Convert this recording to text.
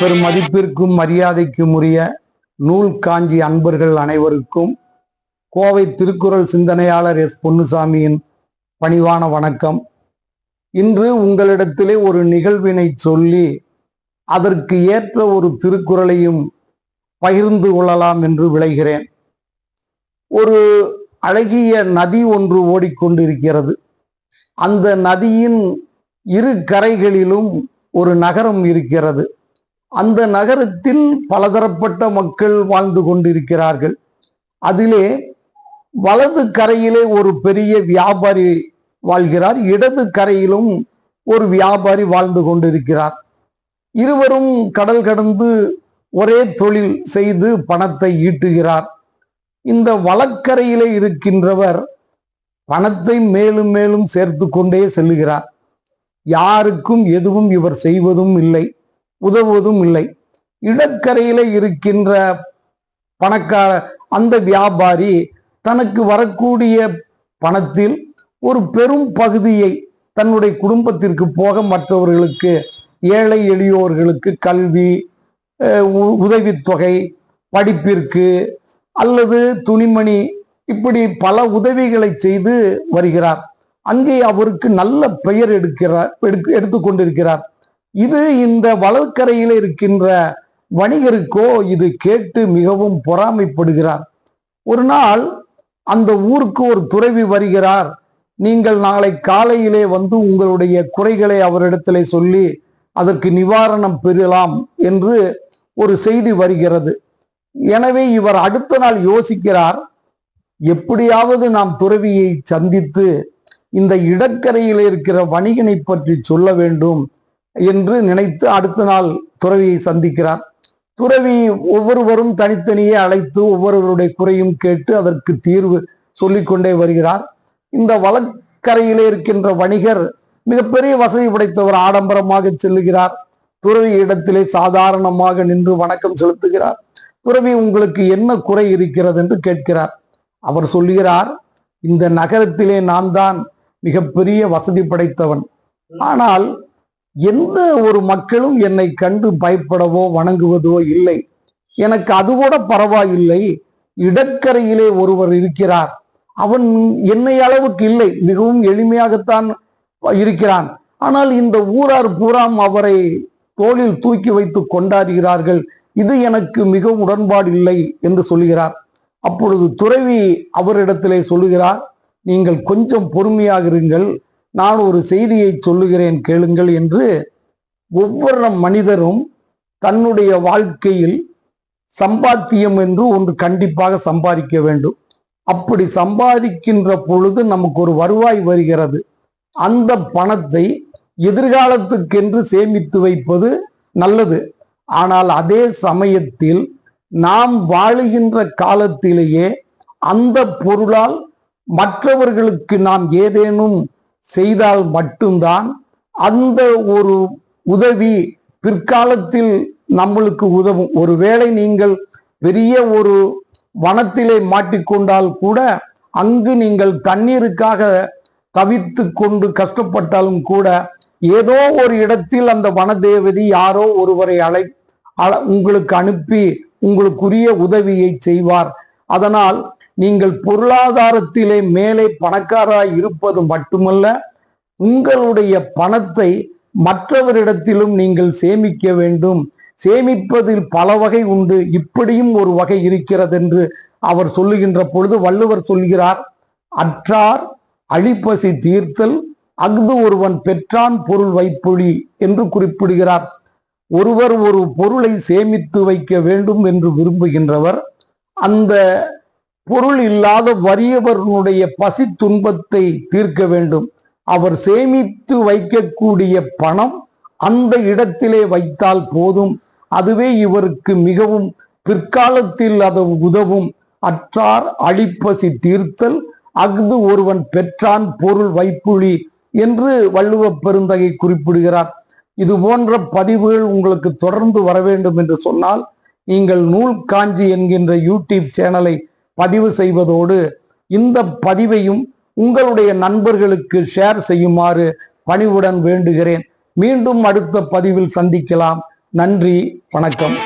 பெரும் மதிப்பிற்கும் மரியாதைக்கும் உரிய நூல் காஞ்சி அன்பர்கள் அனைவருக்கும் கோவை திருக்குறள் சிந்தனையாளர் எஸ் பொன்னுசாமியின் பணிவான வணக்கம். இன்று உங்களிடத்திலே ஒரு நிகழ்வினை சொல்லி அதற்கு ஏற்ற ஒரு திருக்குறளையும் பகிர்ந்து கொள்ளலாம் என்று விளைகிறேன் ஒரு அழகிய நதி ஒன்று ஓடிக்கொண்டிருக்கிறது. அந்த நதியின் இரு கரைகளிலும் ஒரு நகரம் இருக்கிறது. அந்த நகரத்தில் பலதரப்பட்ட மக்கள் வாழ்ந்து கொண்டிருக்கிறார்கள். அதிலே வலது கரையிலே ஒரு பெரிய வியாபாரி வாழ்கிறார். இடது கரையிலும் ஒரு வியாபாரி வாழ்ந்து கொண்டிருக்கிறார். இருவரும் கடல் கடந்து ஒரே தொழில் செய்து பணத்தை ஈட்டுகிறார். இந்த வலக்கரையிலே இருக்கின்றவர் பணத்தை மேலும் மேலும் சேர்த்து கொண்டே செல்லுகிறார். யாருக்கும் எதுவும் இவர் செய்வதும் இல்லை. உதவுவதும் இல்லை. இடக்கரையில இருக்கின்ற பணக்கார அந்த வியாபாரி தனக்கு வரக்கூடிய பணத்தில் ஒரு பெரும் பகுதியை தன்னுடைய குடும்பத்திற்கு போக மற்றவர்களுக்கு ஏழை எளியோர்களுக்கு கல்வி உதவித்தொகை படிப்பிற்கு அல்லது துணிமணி இப்படி பல உதவிகளை செய்து வருகிறார். அங்கே அவருக்கு நல்ல பெயர் எடுக்கிறார் எடுத்து கொண்டிருக்கிறார். இது இந்த வளர்க்கரையில் இருக்கின்ற வணிகருக்கோ இது கேட்டு மிகவும் பொறாமைப்படுகிறார். ஒரு நாள் அந்த ஊருக்கு ஒரு துறவி வருகிறார். நீங்கள் நாளை காலையிலே வந்து உங்களுடைய குறைகளை அவரிடத்திலே சொல்லி அதற்கு நிவாரணம் பெறலாம் என்று ஒரு செய்தி வருகிறது. எனவே இவர் அடுத்த நாள் யோசிக்கிறார் எப்படியாவது நாம் துறவியை சந்தித்து இந்த இடக்கரையில் இருக்கிற வணிகனை பற்றி சொல்ல வேண்டும். என்று நினைத்து அடுத்த நாள் துறவியை சந்திக்கிறார். துறவி ஒவ்வொருவரும் தனித்தனியே அழைத்து ஒவ்வொருவருடைய குறையும் கேட்டு அதற்கு தீர்வு சொல்லிக்கொண்டே வருகிறார். இந்த வழக்கரையிலே இருக்கின்ற வணிகர் மிகப்பெரிய வசதி படைத்தவர் ஆடம்பரமாக செல்லுகிறார். துறவி இடத்திலே சாதாரணமாக நின்று வணக்கம் செலுத்துகிறார். துறவி உங்களுக்கு என்ன குறை இருக்கிறது? என்று கேட்கிறார். அவர் சொல்லுகிறார் இந்த நகரத்திலே நான் தான் மிகப்பெரிய வசதி படைத்தவன். ஆனால் எந்த ஒரு மக்களும் என்னை கண்டு பயப்படவோ வணங்குவதோ இல்லை. எனக்கு அது கூட பரவாயில்லை. இடக்கரையிலே ஒருவர் இருக்கிறார். அவன் என்னை அளவுக்கு இல்லை. மிகவும் எளிமையாகத்தான் இருக்கிறான். ஆனால் இந்த ஊரார் பூராம் அவரை தோளில் தூக்கி வைத்து கொண்டாடுகிறார்கள். இது எனக்கு மிகவும் உடன்பாடு இல்லை என்று சொல்கிறார். அப்பொழுது துறவி அவரிடத்திலே சொல்லுகிறார் நீங்கள் கொஞ்சம் பொறுமையாக இருங்கள் நான் ஒரு செய்தியை சொல்லுகிறேன் கேளுங்கள் என்று ஒவ்வொரு மனிதரும் தன்னுடைய வாழ்க்கையில் சம்பாத்தியம் என்று ஒன்று கண்டிப்பாக சம்பாதிக்க வேண்டும். அப்படி சம்பாதிக்கின்ற பொழுது நமக்கு ஒரு வருவாய் வருகிறது. அந்த பணத்தை எதிர்காலத்துக்கென்று சேமித்து வைப்பது நல்லது. ஆனால் அதே சமயத்தில் நாம் வாழுகின்ற காலத்திலேயே அந்த பொருளால் மற்றவர்களுக்கு நாம் ஏதேனும் செய்தால் மட்டும்தான் அந்த ஒரு உதவி பிற்காலத்தில் நம்மளுக்கு உதவும். ஒருவேளை நீங்கள் பெரிய ஒரு வனத்திலே மாட்டிக்கொண்டால் கூட அங்கு நீங்கள் தண்ணீருக்காக தவித்து கொண்டு கஷ்டப்பட்டாலும் கூட ஏதோ ஒரு இடத்தில் அந்த வனதேவதி யாரோ ஒருவரை அழை அழ- உங்களுக்கு அனுப்பி உங்களுக்குரிய உதவியை செய்வார். அதனால் நீங்கள் பொருளாதாரத்திலே மேலே பணக்காராய் இருப்பது மட்டுமல்ல உங்களுடைய பணத்தை மற்றவரிடத்திலும் நீங்கள் சேமிக்க வேண்டும். சேமிப்பதில் பல வகை உண்டு. இப்படியும் ஒரு வகை இருக்கிறது என்று அவர் சொல்லுகின்ற பொழுது வள்ளுவர் சொல்கிறார் அற்றார் அழிப்பசி தீர்த்தல் அஃது ஒருவன் பெற்றான் பொருள் வைப்பொழி என்று குறிப்பிடுகிறார். ஒருவர் ஒரு பொருளை சேமித்து வைக்க வேண்டும் என்று விரும்புகின்றவர். அந்த பொருள் இல்லாத வறியவர்களுடைய பசி துன்பத்தை தீர்க்க வேண்டும். அவர் சேமித்து வைக்கக்கூடிய பணம் அந்த இடத்திலே வைத்தால் போதும். அதுவே இவருக்கு மிகவும் பிற்காலத்தில் அது உதவும். அற்றார் அழிப்பசி தீர்த்தல் அஃது ஒருவன் பெற்றான் பொருள் வைப்புழி என்று வள்ளுவ பெருந்தகை குறிப்பிடுகிறார். இது போன்ற பதிவுகள் உங்களுக்கு தொடர்ந்து வர வேண்டும் என்று சொன்னால் நீங்கள் நூல் காஞ்சி என்கின்ற யூடியூப் சேனலை பதிவு செய்வதோடு இந்த பதிவையும் உங்களுடைய நண்பர்களுக்கு ஷேர் செய்யுமாறு பணிவுடன் வேண்டுகிறேன். மீண்டும் அடுத்த பதிவில் சந்திக்கலாம். நன்றி வணக்கம்.